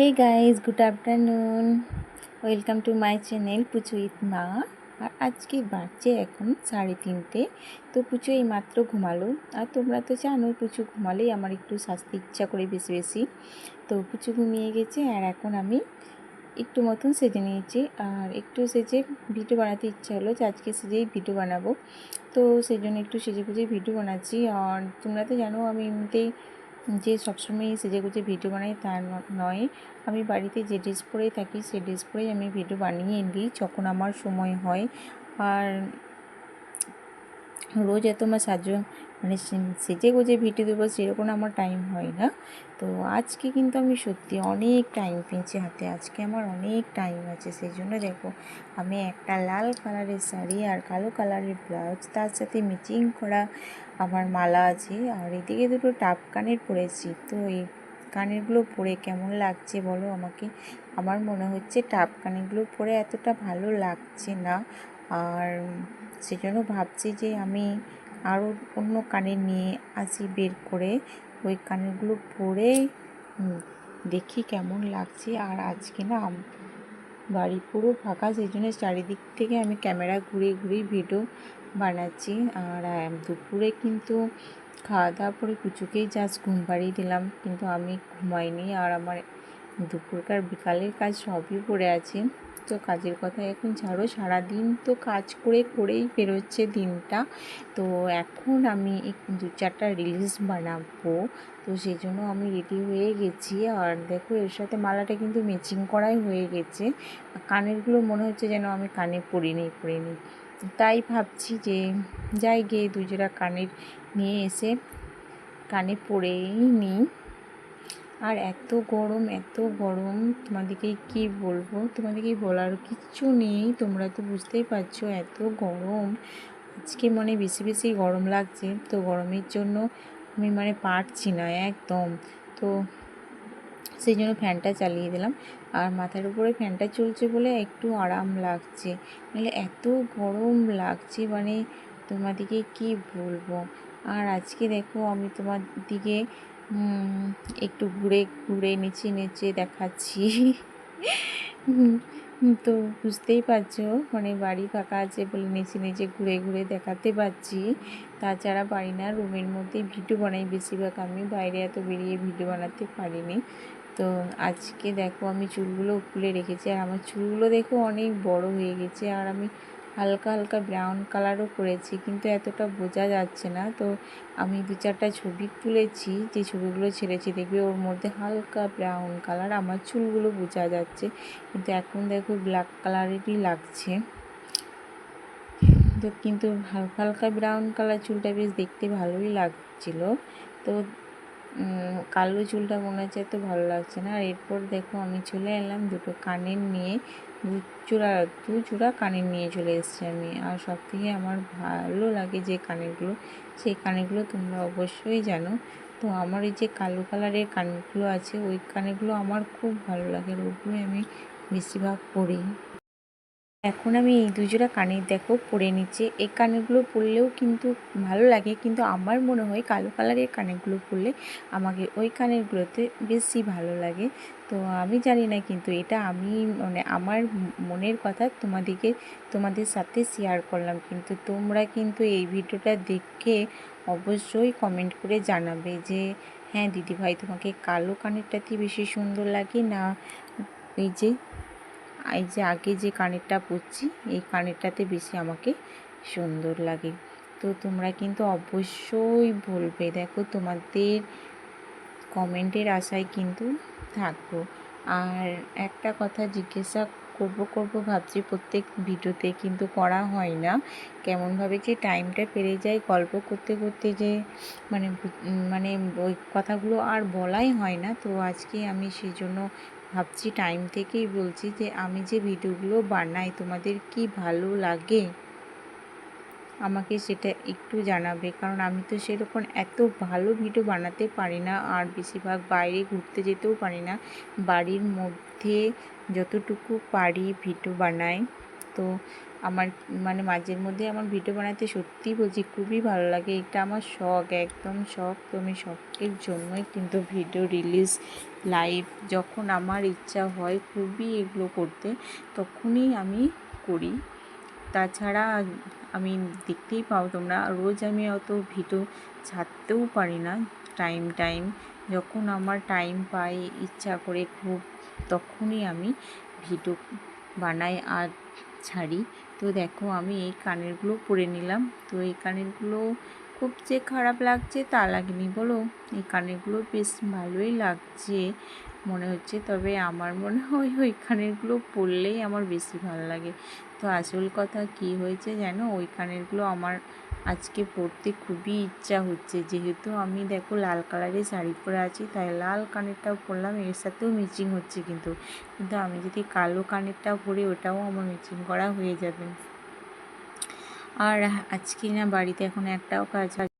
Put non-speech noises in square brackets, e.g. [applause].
Hey guys good afternoon welcome to my channel পুচু ইত মা আর আজকে বাড়ছে এখন সাড়ে তিনটে। তো পুচু এই মাত্র ঘুমালো। আর তোমরা তো জানো, পুচু ঘুমালেই আমার একটু শাস্তি ইচ্ছা করে বেশি বেশি। তো পুচু ঘুমিয়ে গেছে আর এখন আমি একটু মতন সেজে নিয়েছি। আর একটু সেজে ভিডিও বানাতে ইচ্ছা হলো যে আজকে সেজেই ভিডিও বানাবো। তো সেই জন্য একটু সেজে গুজে ভিডিও বানাচ্ছি। আর তোমরা তো জানো, আমি এমনিতেই যে সবসময় সেজে গুজে ভিডিও বানাই তা নয়। আমি বাড়িতে যে ড্রেস পরেই থাকি, সে ড্রেস পরেই আমি ভিডিও বানিয়ে নিই যখন আমার সময় হয়। আর রোজ এত আমার সাজ মানে সেজে গুজে ভিডিও দেবো, সেরকম আমার টাইম হয় না। তো আজকে কিন্তু আমি সত্যি অনেক টাইম পেয়েছি হাতে, আজকে আমার অনেক টাইম আছে, সেই জন্য দেখো, আমি একটা লাল কালারের শাড়ি আর কালো কালারের ব্লাউজ তার সাথে মিচিং করা আমার মালা আছে, আর এদিকে দুটো টাপ কানের পরেছি। তো এই কানেরগুলো পরে কেমন লাগছে বলো আমাকে? আমার মনে হচ্ছে টাপ কানেরগুলো পরে এতটা ভালো লাগছে না, আর সেজন্য ভাবছি যে আমি আরও অন্য কানের নিয়ে আসি বের করে। ওই কানেরগুলো পরে দেখি কেমন লাগছে। আর আজকে না বাড়ি পুরো ফাঁকা সেই জন্য চারিদিক থেকে আমি ক্যামেরা ঘুরে ঘুরে ভিডিও বানাচ্ছি। আর দুপুরে কিন্তু খাওয়া দাওয়া করে কুচুকেই জাস্ট ঘুম পাড়িয়ে দিলাম, কিন্তু আমি ঘুমাইনি। আর আমার দুপুরকার বিকালের কাজ সবই পড়ে আছে। তো কাজের কথা এখন ছাড়ো। সারাদিন তো কাজ করে করেই বেরোচ্ছে দিনটা। তো এখন আমি দু চারটা রিলস বানাবো। তো সেই জন্য আমি রেডি হয়ে গেছি। আর দেখো, এর সাথে মালাটা কিন্তু ম্যাচিং করাই হয়ে গেছে। কানেরগুলো মনে হচ্ছে যেন আমি কানে পরিনি পরিনি। তাই ভাবছি যে যাই গিয়ে দুজোড়া কানের নিয়ে এসে কানে পরেই নিই। আর এত গরম এত গরম, তোমাদেরকে কি বলব? তোমাদেরকে বলার কিচ্ছু নেই। তোমরা তো বুঝতেই পারছ এত গরম। আজকে মানে বেশি বেশি গরম লাগছে। তো গরমের জন্য আমি মানে পারছি না একদম। তো সেই জন্য ফ্যানটা চালিয়ে দিলাম। আর মাথার উপরে ফ্যানটা চলছে বলে একটু আরাম লাগছে। নাহলে এত গরম লাগছে মানে তোমাদেরকে কি বলব? আর আজকে দেখো আমি তোমার দিকে একটু ঘুরে ঘুরে নিচে নিচে দেখাচ্ছি। তো বুঝতেই পারছ মানে বাড়ি ফাঁকা আছে বলে নিচে নিচে ঘুরে ঘুরে দেখাতে পারছি। তাছাড়া পারি না, রুমের মধ্যে ভিডিও বানাই বেশিরভাগ আমি বাইরে এত বেরিয়ে ভিডিও বানাতে পারিনি। তো আজকে দেখো আমি চুলগুলো খুলে রেখেছি, আর আমার চুলগুলো দেখো অনেক বড় হয়ে গেছে, আর আমি হালকা হালকা ব্রাউন কালারও করেছি, কিন্তু এতটা বোঝা যাচ্ছে না। তো আমি দু চারটা ছবি তুলেছি, যে ছবিগুলো ছেড়েছি, দেখবে ওর মধ্যে হালকা ব্রাউন কালার আমার চুলগুলো বোঝা যাচ্ছে। কিন্তু এখন দেখো ব্ল্যাক কালারেরই লাগছে। তো কিন্তু হালকা হালকা ব্রাউন কালার চুলটা বেশ দেখতে ভালোই লাগছিল। তো কালো চুলটা মনে হচ্ছে এত ভালো লাগছে না। আর এরপর দেখো আমি চলে এলাম দুটো কানের নিয়ে, দু চূড়া দু চূড়া কানের নিয়ে চলে এসেছি আমি। আর সব থেকে আমার ভালো লাগে যে কানেরগুলো, সেই কানেরগুলো তোমরা অবশ্যই জানো। তো আমার এই যে কালো কালারের কানেরগুলো আছে, ওই কানেরগুলো আমার খুব ভালো লাগে। ওগুলোই আমি বেশিরভাগ পরি। এখন আমি এই দুজোড়া কানের দেখো পরে নিচ্ছি। এই কানেরগুলো পরলেও কিন্তু ভালো লাগে, কিন্তু আমার মনে হয় কালো কালারের কানেরগুলো পরলে আমাকে ওই কানেরগুলোতে বেশি ভালো লাগে। তো আমি জানি না, কিন্তু এটা আমি মানে আমার মনের কথা তোমাদেরকে তোমাদের সাথে শেয়ার করলাম। কিন্তু তোমরা কিন্তু এই ভিডিওটা দেখে অবশ্যই কমেন্ট করে জানাবে যে হ্যাঁ দিদিভাই, তোমাকে কালো কানেরটাতে বেশি সুন্দর লাগে না? এই যে এই যে আগে যে কানেরটা পরছি, এই কানেরটাতে বেশি আমাকে সুন্দর লাগে। তো তোমরা কিন্তু অবশ্যই বলবে, দেখো তোমাদের কমেন্টের আশায় কিন্তু থাকব। আর একটা কথা জিজ্ঞাসা করব করব ভাবছি, প্রত্যেক ভিডিওতে কিন্তু করা হয় না। কেমনভাবে যে টাইমটা পেরে যায়, গল্প করতে করতে যে মানে মানে ওই কথাগুলো আর বলাই হয় না। তো আজকে আমি সেই জন্য ভাবছি টাইম থেকেই বলছি যে, আমি যে ভিডিওগুলো বানাই, তোমাদের কি ভালো লাগে? আমাকে সেটা একটু জানাবে। কারণ আমি তো সেরকম এত ভালো ভিডিও বানাতে পারি না, আর বেশিরভাগ বাইরে ঘুরতে যেতেও পারি না। বাড়ির মধ্যে যতটুকু পারি ভিডিও বানাই। তো আমার মানে মাঝের মধ্যে আমার ভিডিও বানাতে সত্যিই বলছি খুবই ভালো লাগে। এটা আমার শখ, একদম শখ। তো আমি শখের জন্যই কিন্তু ভিডিও রিলিজ লাইভ যখন আমার ইচ্ছা হয় খুবই এগুলো করতে তখনই আমি করি। তাছাড়া আমি দেখতেই পাও তোমরা, রোজ আমি অত ভিডিও ছাড়তেও পারি না টাইম টাইম যখন আমার টাইম পাই, ইচ্ছা করে খুব, তখনই আমি ভিডিও বানাই। আর ছাড়ি। তো দেখো, আমি এই কানেরগুলো পরে নিলাম। তো এই কানেরগুলো খুব যে খারাপ লাগছে তা লাগেনি, বলো? এই কানেরগুলো বেশ ভালোই লাগছে মনে হচ্ছে। তবে আমার মনে হয় [laughs] ওই কানেরগুলো পরলেই আমার বেশি ভালো লাগে। তো আসল কথা কি হয়েছে জানো? ওই কানেরগুলো আমার আজকে পরতে খুবই ইচ্ছা হচ্ছে। যেহেতু আমি দেখো লাল কালারের শাড়ি পরে আছি, তাই লাল কানেরটাও পরলাম, এর সাথেও ম্যাচিং হচ্ছে কিন্তু। কিন্তু আমি যদি কালো কানেরটাও পরি, ওটাও আমার ম্যাচিং করা হয়ে যাবে। আর আজকে না বাড়িতে এখন একটাও কাজ